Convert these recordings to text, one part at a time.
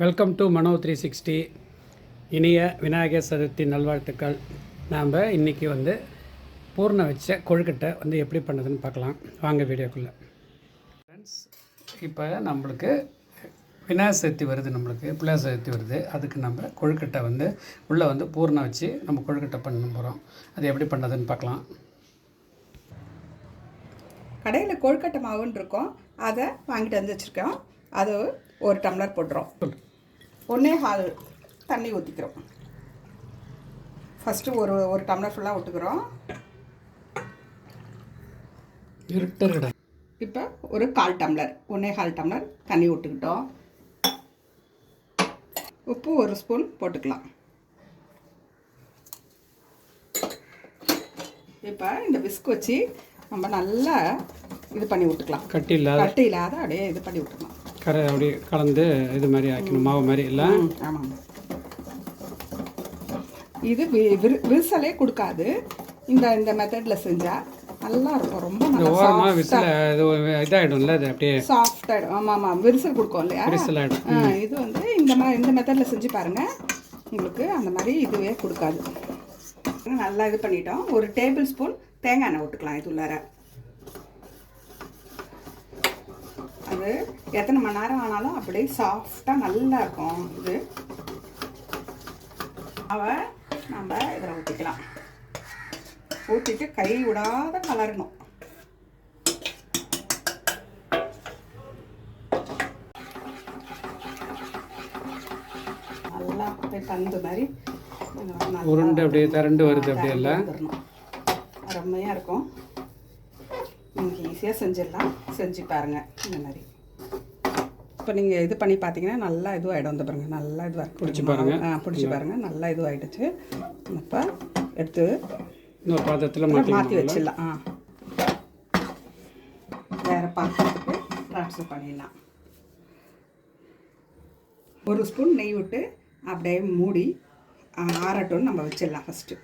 Welcome to Mano three sixty இனிய விநாயகர் சதுர்த்தி நல்வாழ்த்துக்கள். நாம் இன்றைக்கி வந்து பூர்ண வச்ச கொழுக்கட்டை வந்து எப்படி பண்ணுறதுன்னு பார்க்கலாம். வாங்க வீடியோக்குள்ளே. ஃப்ரெண்ட்ஸ் இப்போ நம்மளுக்கு விநாயகர் சதுர்த்தி வருது நம்மளுக்கு பிள்ளையார் சதுர்த்தி வருது. அதுக்கு நம்ம கொழுக்கட்டை வந்து உள்ளே வந்து பூர்ணம் வச்சு நம்ம கொழுக்கட்டை பண்ண போகிறோம் அது எப்படி பண்ணுறதுன்னு பார்க்கலாம். கடையில் கொழுக்கட்டை மாவுன்னு இருக்கும். அதை வாங்கிட்டு வந்து வச்சுருக்கோம். அது ஒரு டம்ளர் போட்டுறோம். ஒன்றே ஹால் தண்ணி ஊற்றிக்கிறோம் ஃபஸ்ட்டு ஒரு ஒரு டம்ளர் ஃபுல்லாக விட்டுக்கிறோம். இப்போ ஒரு கால் டம்ளர் ஒன்றே கால் டம்ளர் தண்ணி விட்டுக்கிட்டோம் உப்பு ஒரு ஸ்பூன் போட்டுக்கலாம். இப்போ இந்த விஸ்க் வச்சு நம்ம நல்லா இது பண்ணி விட்டுக்கலாம். கட்டி இல்லாத கட்டி இல்லாத அப்படியே இது பண்ணி விட்டுக்கலாம். கரை அப்படியே கலந்து இது மாதிரி ஆக்கணும் மாவு மாதிரி இல்லை ம், ஆமாங்க. இது விரிசலே கொடுக்காது. இந்த இந்த மெத்தடில் செஞ்சால் நல்லா இருக்கும். ரொம்ப இந்த ஓரமாக விசில் இது இதாகிடும்ல அது அப்படியே. சாஃப்ட் ஆகிடும் ஆமாம் ஆமாம் விரிசல் கொடுக்கும் இல்லையா? விரிசல் ஆகிடும் இது வந்து இந்த மாதிரி இந்த மெத்தடில் செஞ்சு பாருங்கள் உங்களுக்கு அந்த மாதிரி இதுவே கொடுக்காது. நல்லா இது பண்ணிட்டோம். ஒரு டேபிள் ஸ்பூன் தேங்காய் எண்ணெய் விட்டுக்கலாம் இது உள்ளார. அது எத்தனை மணி நேரம் ஆனாலும் அப்படியே சாஃப்டாக நல்லா இருக்கும் இது. அவ நம்ம இதில் ஊற்றிக்கலாம் ஊற்றிட்டு கை விடாத கலரணும் நல்லா அப்படியே பந்து மாதிரி உருண்டை அப்படியே திரண்டு வருது அப்படியே இல்லை அருமையாக இருக்கும். நீங்கள் ஈஸியாக செஞ்சிடலாம். செஞ்சு பாருங்கள் இந்த மாதிரி. இப்போ நீங்கள் இது பண்ணி பார்த்தீங்கன்னா நல்லா இதுவாகிடும் வந்து பாருங்கள் நல்லா இதுவாக பிடிச்சி பாருங்க. ஆ பிடிச்சி பாருங்கள் நல்லா இதுவாகிடுச்சு இப்போ எடுத்து இன்னொரு பாத்திரத்தில் மாற்றி வச்சிடலாம். ஆ. வேறு பாத்திரத்துக்கு ட்ரான்ஸ்ஃபர் பண்ணிடலாம். ஒரு ஸ்பூன் நெய் விட்டு அப்படியே மூடி ஆ, ஆறட்டும்னு நம்ம வச்சிடலாம் ஃபஸ்ட்டு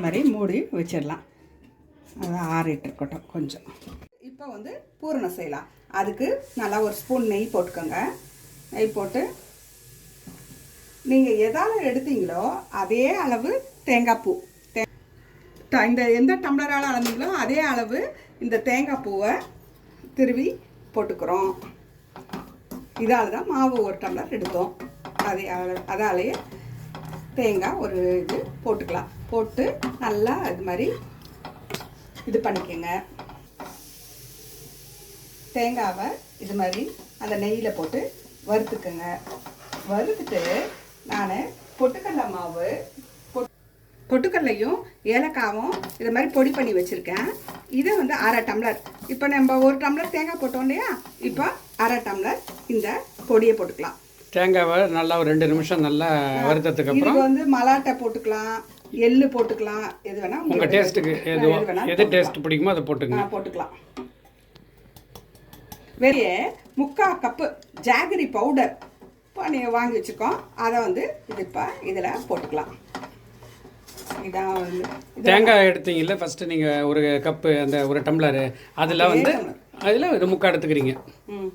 மாதிரி மூடி வச்சிடலாம். அது ஆறிட்டு இருக்கட்டும் கொஞ்சம். இப்போ வந்து பூரணம் செய்யலாம். அதுக்கு நல்லா ஒரு ஸ்பூன் நெய் போட்டுக்கோங்க. நெய் போட்டு நீங்கள் எதால் எடுத்தீங்களோ அதே அளவு தேங்காய் பூ. தே ட- இந்த எந்த டம்ளரால் அளந்தீங்களோ அதே அளவு இந்த தேங்காய் பூவை திருவி போட்டுக்கிறோம். இதால் தான் மாவு ஒரு டம்ளர் எடுத்தோம். அதே அளவு அதாலேயே தேங்காய் ஒரு இது போட்டுக்கலாம். போட்டு நல்லா இது மாதிரி இது பண்ணிக்கோங்க. தேங்காவை இது மாதிரி அந்த நெய்யில் போட்டு வறுத்துக்கோங்க. வறுத்துட்டு நான் பொட்டுக்கடலை மாவு பொட்- பொட்டுக்கடலையும் ஏலக்காவும் இது மாதிரி பொடி பண்ணி வச்சுருக்கேன். இதை வந்து அரை டம்ளர். இப்போ நம்ம ஒரு டம்ளர் தேங்காய் போட்டோம் இல்லையா? இப்போ அரை டம்ளர் இந்த பொடியை போட்டுக்கலாம். தேங்காவை நல்லா ஒரு ரெண்டு நிமிஷம் நல்லா வறுத்ததுக்கு அப்புறம் வந்து மலாட்டை போட்டுக்கலாம் எள்ளு போட்டுக்கலாம் எது வேணா உங்களுக்கு டேஸ்ட்டுக்கு எது எது டேஸ்ட் பிடிக்குமோ அதை போட்டுங்க போட்டுக்கலாம். வெளியே முக்கால் கப்பு ஜாகரி பவுடர் பண்ணி வாங்கி வச்சுருக்கோம் அதை வந்து இது இப்போ இதில் போட்டுக்கலாம். இதான் வந்து தேங்காய் எடுத்தீங்கல்ல ஃபஸ்ட்டு நீங்கள் ஒரு கப்பு அந்த ஒரு டம்ளரு அதில் வந்து அதில் இது முக்கா எடுத்துக்கிறீங்க. ம்.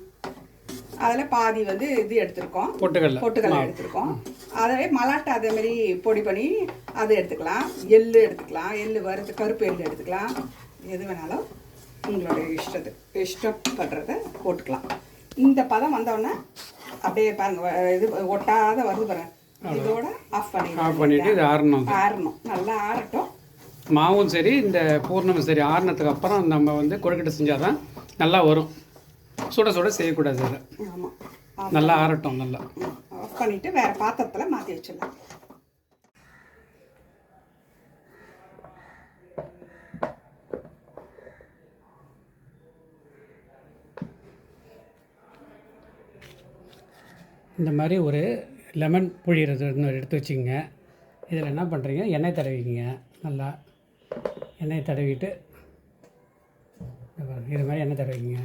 அதில் பாதி வந்து இது எடுத்திருக்கோம். பொட்டுக்கடல. பொட்டுக்கடலை எடுத்திருக்கோம். அதே மலாட்டை அதே மாதிரி பொடி பண்ணி அது எடுத்துக்கலாம். எள்ளு எடுத்துக்கலாம். எள்ளு வறுத்து கருப்பு எள்ளு எடுத்துக்கலாம். எது வேணாலும் உங்களுடைய இஷ்டத்து இஷ்டப்படுறத போட்டுக்கலாம். இந்த பதம் வந்தோடனே அப்படியே பாருங்க இது ஒட்டாத வருது பாருங்க. இதோட ஆஃப் ஆஃப் பண்ணிவிட்டு இது ஆறணும். ஆறணும். நல்லா ஆறட்டும். மாவும் சரி இந்த பூர்ணமும் சரி ஆறுனதுக்கு அப்புறம் நம்ம வந்து கொழுக்கட்டை செஞ்சால் தான் நல்லா வரும். சுட சுட செய்யக்கூடாது அதை. ஆமாம் நல்லா ஆறட்டும் நல்லா. ஆஃப் பண்ணிவிட்டு வேறு பாத்திரத்தில் மாற்றி வச்சிடலாம். இந்த மாதிரி ஒரு லெமன் இன்னொரு எடுத்து வச்சுக்கோங்க. இதில் என்ன பண்ணுறீங்க? எண்ணெய் தடவிக்கிங்க. நல்லா எண்ணெய் தடவிட்டு இது மாதிரி எண்ணெய் தடவிக்கிங்க.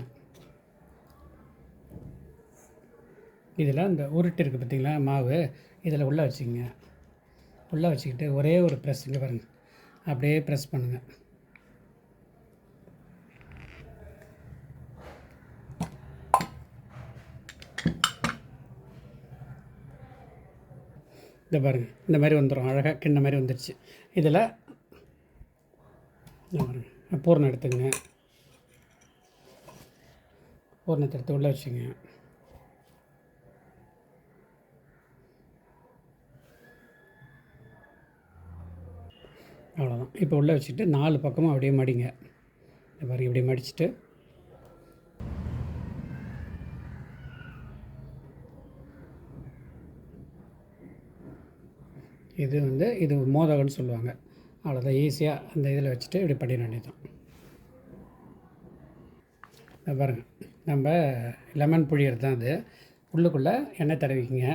இதில் இந்த உருட்டு இருக்குது பார்த்திங்களா மாவு? இதில் உள்ளே வச்சுக்கோங்க உள்ளே வச்சுக்கிட்டு ஒரே ஒரு ப்ரெஸ் இங்கே பாருங்கள் அப்படியே ப்ரெஸ் பண்ணுங்கள் இந்த பாருங்கள் இந்த மாதிரி வந்துடும் அழகாக கிண்ண மாதிரி வந்துடுச்சு இதில் பாருங்கள் பூர்ணம் எடுத்துங்க பூர்ணத்தை எடுத்து உள்ளே வச்சுங்க அவ்வளோதான் இப்போ உள்ளே வச்சுட்டு நாலு பக்கமும் அப்படியே மடிங்க. இந்த பாருங்க இப்படி மடிச்சுட்டு. இது வந்து இது மோதகம்னு சொல்லுவாங்க. அவ்வளோதான் ஈஸியாக அந்த இதில் வச்சுட்டு இப்படி பண்ணிட வேண்டியதான் இந்த பாருங்கள் நம்ம லெமன் புழியறது தான் அது. உள்ளுக்குள்ளே எண்ணெய் தடவிக்கிங்க.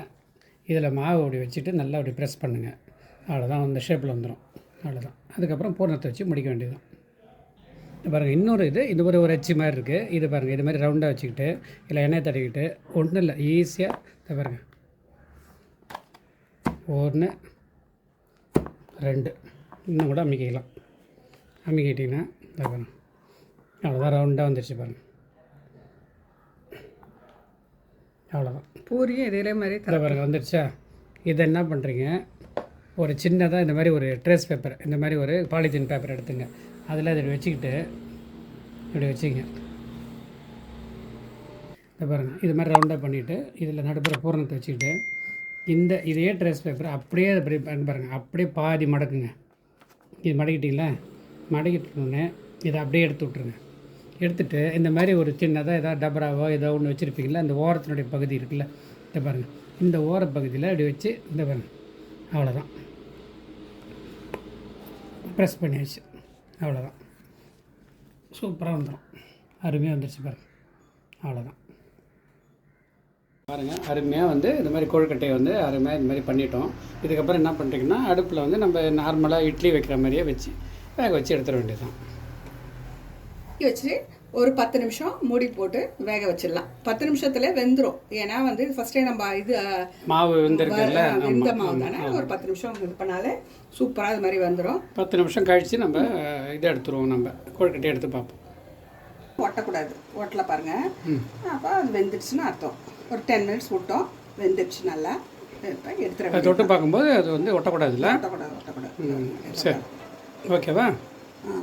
இதில் மாவு அப்படி வச்சுட்டு நல்லா அப்படி ப்ரெஸ் பண்ணுங்கள் அவ்வளோதான் அந்த ஷேப்பில் வந்துடும் அவ்வளோதான் அதுக்கப்புறம் பூர்ணத்தை வச்சு முடிக்க வேண்டியதுதான். பாருங்கள் இன்னொரு இது இது ஒரு ஒரு அச்சு மாதிரி இருக்குது இது பாருங்கள் இது மாதிரி ரவுண்டாக வச்சுக்கிட்டு இல்லை எண்ணெய் தடவிக்கிட்டு ஒன்றும் இல்லை ஈஸியாக இதை பாருங்கள் ஒன்று ரெண்டு இன்னும் கூட அமைக்கிக்கலாம். அமைக்கிட்டிங்கன்னா இதை பாருங்க. அவ்வளோதான் ரவுண்டாக வந்துருச்சு பாருங்கள் அவ்வளோதான் பூரியும் இதே மாதிரி இதை பாருங்க வந்துருச்சா? இதை என்ன பண்ணுறீங்க ஒரு சின்னதாக இந்த மாதிரி ஒரு ட்ரேஸ் பேப்பர் இந்த மாதிரி ஒரு பாலித்தீன் பேப்பர் எடுத்துங்க. அதில் இதை வச்சுக்கிட்டு இப்படி வச்சுங்க. இதை பாருங்கள் இது மாதிரி ரவுண்டாக பண்ணிவிட்டு இதில் நடுப்புற பூரணத்தை வச்சுக்கிட்டு இந்த இதே ட்ரெஸ் பேப்பர் அப்படியே அப்படி பாருங்கள் அப்படியே பாதி மடக்குங்க. இது மடக்கிட்டிங்களா? மடக்கிட்டோடனே இதை அப்படியே எடுத்து விட்ருங்க எடுத்துட்டு இந்த மாதிரி ஒரு சின்னதாக ஏதாவது டபராவோ ஏதோ ஒன்று வச்சுருப்பீங்களா இந்த ஓரத்தினுடைய பகுதி இருக்குல்ல இதை பாருங்கள் இந்த ஓரப்பகுதியில் இப்படி வச்சு இந்த பாருங்கள் அவ்வளோதான் ப்ரெஸ் பண்ணியாச்சு. அவ்வளோதான் சூப்பராக வந்துடும் அருமையாக வந்துருச்சு பாருங்கள் அவ்வளோதான் பாருங்கள் அருமையாக வந்து இந்த மாதிரி கொழுக்கட்டையை வந்து அருமையாக இந்த மாதிரி பண்ணிட்டோம். இதுக்கப்புறம் என்ன பண்ணுறீங்கன்னா அடுப்பில் வந்து நம்ம நார்மலாக இட்லி வைக்கிற மாதிரியே வச்சு வேக வச்சு எடுத்துட வேண்டியதுதான். வச்சு ஒரு பத்து நிமிஷம் மூடி போட்டு வேக வச்சிடலாம். பத்து நிமிஷத்துல வெந்துடும் ஏன்னா வந்து ஃபர்ஸ்டே நம்ம இது மாவு வெந்த மாவு தானே? ஒரு பத்து நிமிஷம் இது பண்ணாலே சூப்பராக இது மாதிரி வந்துடும் பத்து நிமிஷம் கழித்து நம்ம இதை எடுத்துருவோம் நம்ம. கொழுக்கட்டையை எடுத்து பார்ப்போம். ஒட்டக்கூடாது. ஒட்டல பாருங்க. அப்போ அது வெந்துடுச்சுன்னு அர்த்தம். ஒரு டென் மினிட்ஸ் விட்டோம். வெந்துடுச்சு நல்லா. அதை தொட்டு பார்க்கும்போது அது வந்து ஒட்டக்கூடாதுல்ல? ஒட்டக்கூடாது ஒட்டக்கூடாது. சரி. ஓகேவா? ஆ.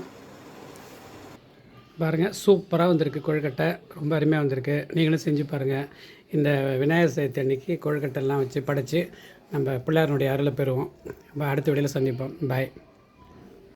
பாருங்கள் சூப்பராக வந்திருக்கு கொழுக்கட்டை. ரொம்ப அருமையாக வந்திருக்கு. நீங்களும் செஞ்சு பாருங்கள் இந்த விநாயகர் சதுர்த்தி அன்னைக்கு கொழுக்கட்டைலாம் வச்சு படைச்சி நம்ம பிள்ளையாரனுடைய அருளை பெறுவோம். நம்ம அடுத்த வீடியோவில் சந்திப்போம். பாய்